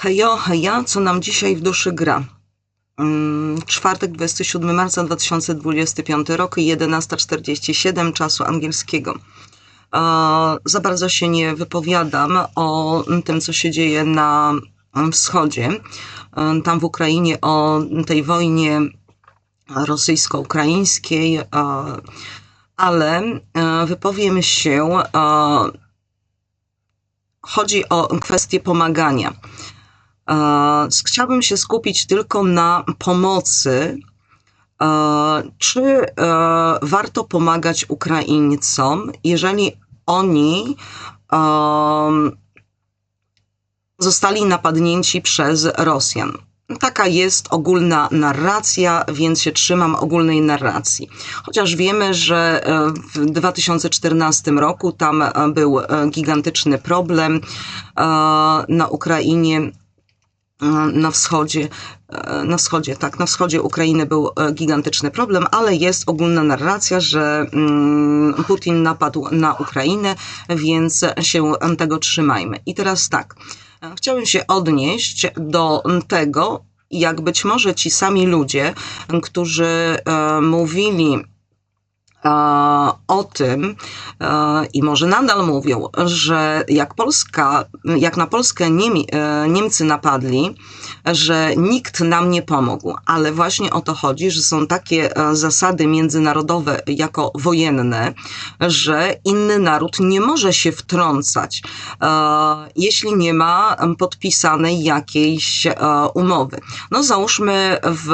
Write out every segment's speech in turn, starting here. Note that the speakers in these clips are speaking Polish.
Hejo, heja, co nam dzisiaj w duszy gra? Mm, Czwartek, 27 marca 2025 rok, 11.47 czasu angielskiego. E, Za bardzo się nie wypowiadam o tym, co się dzieje na wschodzie, e, tam w Ukrainie, o tej wojnie rosyjsko-ukraińskiej, e, ale wypowiem się. Chodzi o kwestię pomagania. Chciałbym się skupić tylko na pomocy. Czy e, warto pomagać Ukraińcom, jeżeli oni zostali napadnięci przez Rosjan? Taka jest ogólna narracja, więc się trzymam ogólnej narracji. Chociaż wiemy, że e, w 2014 roku tam e, był gigantyczny problem na Ukrainie, na wschodzie, e, na wschodzie, tak, na wschodzie Ukrainy był e, gigantyczny problem, ale jest ogólna narracja, że mm, Putin napadł na Ukrainę, więc się tego trzymajmy. I teraz tak, e, chciałem się odnieść do tego, jak być może ci sami ludzie, którzy e, mówili e, o tym e, i może nadal mówią, że jak Polska, jak na Polskę e, Niemcy napadli, że nikt nam nie pomógł, ale właśnie o to chodzi, że są takie e, zasady międzynarodowe jako wojenne, że inny naród nie może się wtrącać, jeśli nie ma podpisanej jakiejś umowy. No załóżmy w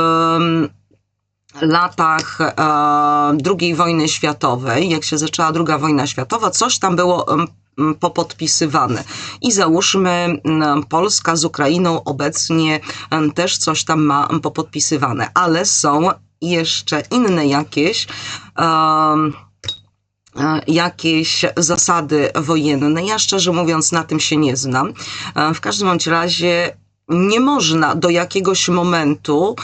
latach e, II wojny światowej, jak się zaczęła II wojna światowa, coś tam było popodpisywane. I załóżmy, Polska z Ukrainą obecnie też coś tam ma popodpisywane, ale są jeszcze inne jakieś. e, jakieś zasady wojenne. Ja szczerze mówiąc na tym się nie znam. E, W każdym bądź razie nie można do jakiegoś momentu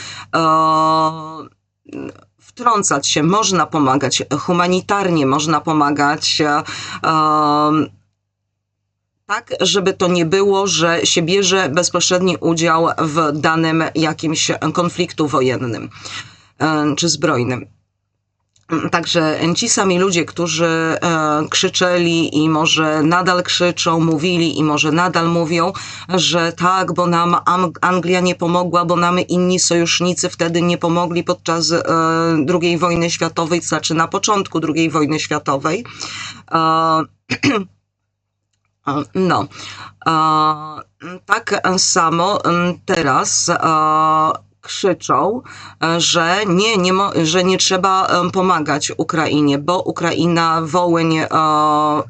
wtrącać się, można pomagać humanitarnie, można pomagać em, tak, żeby to nie było, że się bierze bezpośredni udział w danym jakimś konfliktu wojennym e, czy zbrojnym. Także ci sami ludzie, którzy e, krzyczeli i może nadal krzyczą, mówili i może nadal mówią, że tak, bo nam Am- Anglia nie pomogła, bo nam inni sojusznicy wtedy nie pomogli podczas e, II wojny światowej, to znaczy na początku II wojny światowej. E, no. Tak samo m, teraz krzyczą, e, że nie, nie że nie trzeba em, pomagać Ukrainie, bo Ukraina, Wołyń e,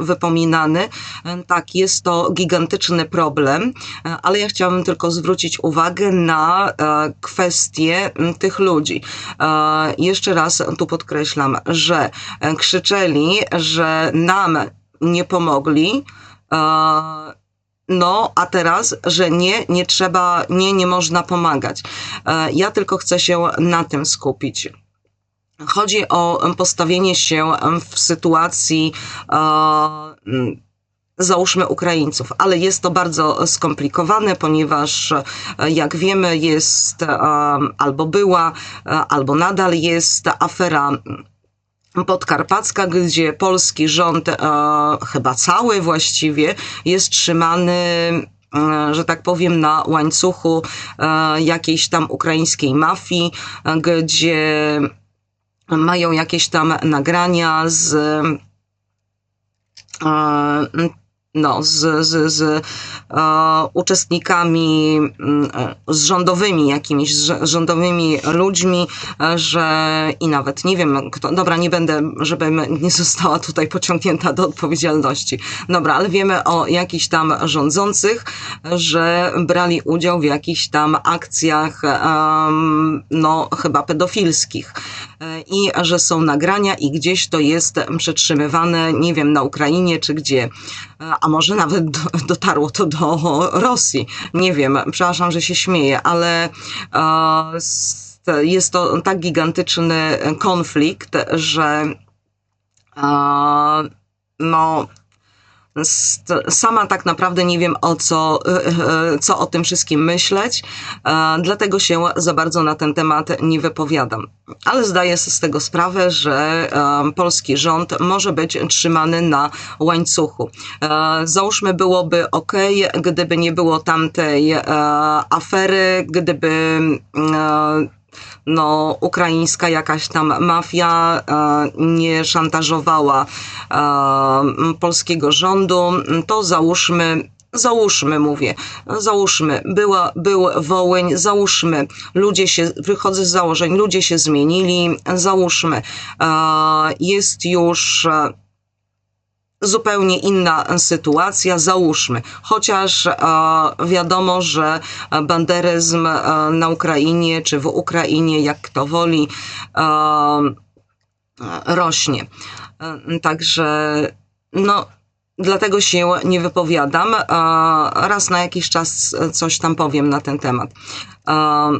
wypominany, e, tak, jest to gigantyczny problem, e, ale ja chciałabym tylko zwrócić uwagę na e, kwestię m, tych ludzi. E, Jeszcze raz tu podkreślam, że e, krzyczeli, że nam nie pomogli, e, no, a teraz, że nie, nie trzeba, nie, nie można pomagać. E, Ja tylko chcę się na tym skupić. Chodzi o postawienie się w sytuacji, e, załóżmy, Ukraińców, ale jest to bardzo skomplikowane, ponieważ, e, jak wiemy, jest albo była, albo nadal jest afera podkarpacka, gdzie polski rząd, e, chyba cały właściwie, jest trzymany, e, że tak powiem, na łańcuchu e, jakiejś tam ukraińskiej mafii, e, gdzie mają jakieś tam nagrania z no, z, z, z e, uczestnikami, mm, e, z rządowymi jakimiś, z rządowymi ludźmi, e, że i nawet nie wiem kto, dobra, nie będę, żebym nie została tutaj pociągnięta do odpowiedzialności. Dobra, ale wiemy o jakichś tam rządzących, że brali udział w jakichś tam akcjach, no chyba pedofilskich i że są nagrania i gdzieś to jest przetrzymywane, nie wiem, na Ukrainie czy gdzie, a może nawet do, dotarło to do Rosji. Nie wiem, przepraszam, że się śmieję, ale jest to tak gigantyczny konflikt, że no sama tak naprawdę nie wiem o co, e, co o tym wszystkim myśleć, e, dlatego się za bardzo na ten temat nie wypowiadam. Ale zdaję sobie z tego sprawę, że e, polski rząd może być trzymany na łańcuchu. E, Załóżmy, byłoby ok, gdyby nie było tamtej e, afery, gdyby e, no, ukraińska jakaś tam mafia e, nie szantażowała e, polskiego rządu, to załóżmy, załóżmy mówię, załóżmy, była, był Wołyń, załóżmy, ludzie się, wychodzę z założeń, ludzie się zmienili, załóżmy, e, jest już e, zupełnie inna sytuacja, załóżmy. Chociaż e, wiadomo, że banderyzm e, na Ukrainie czy w Ukrainie, jak kto woli, e, rośnie. E, Także no, dlatego się nie wypowiadam. E, Raz na jakiś czas coś tam powiem na ten temat. E,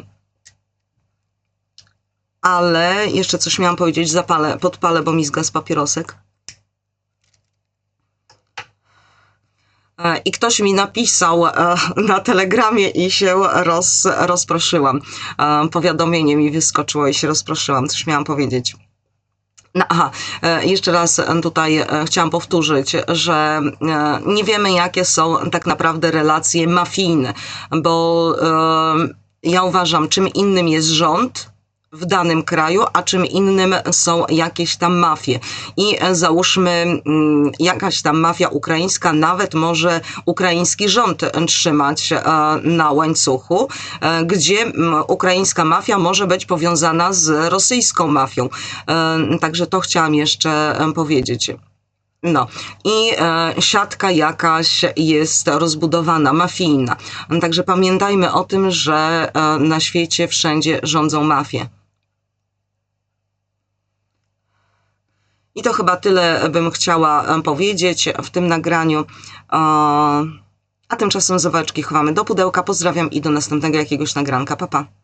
Ale jeszcze coś miałam powiedzieć, zapalę, podpalę, bo mi zgasł papierosek. I ktoś mi napisał e, na telegramie i się roz, rozproszyłam. E, Powiadomienie mi wyskoczyło i się rozproszyłam. Coś miałam powiedzieć. No, aha, e, jeszcze raz e, tutaj e, chciałam powtórzyć, że e, nie wiemy, jakie są tak naprawdę relacje mafijne, bo e, ja uważam, czym innym jest rząd w danym kraju, a czym innym są jakieś tam mafie. I e, załóżmy, mm, jakaś tam mafia ukraińska nawet może ukraiński rząd trzymać e, na łańcuchu, e, gdzie ukraińska mafia może być powiązana z rosyjską mafią. Także to chciałam jeszcze powiedzieć. No i e, siatka jakaś jest rozbudowana, mafijna. Także pamiętajmy o tym, że e, na świecie wszędzie rządzą mafie. I to chyba tyle bym chciała powiedzieć w tym nagraniu. A tymczasem zawałeczki chowamy do pudełka. Pozdrawiam i do następnego jakiegoś nagranka. Pa, pa.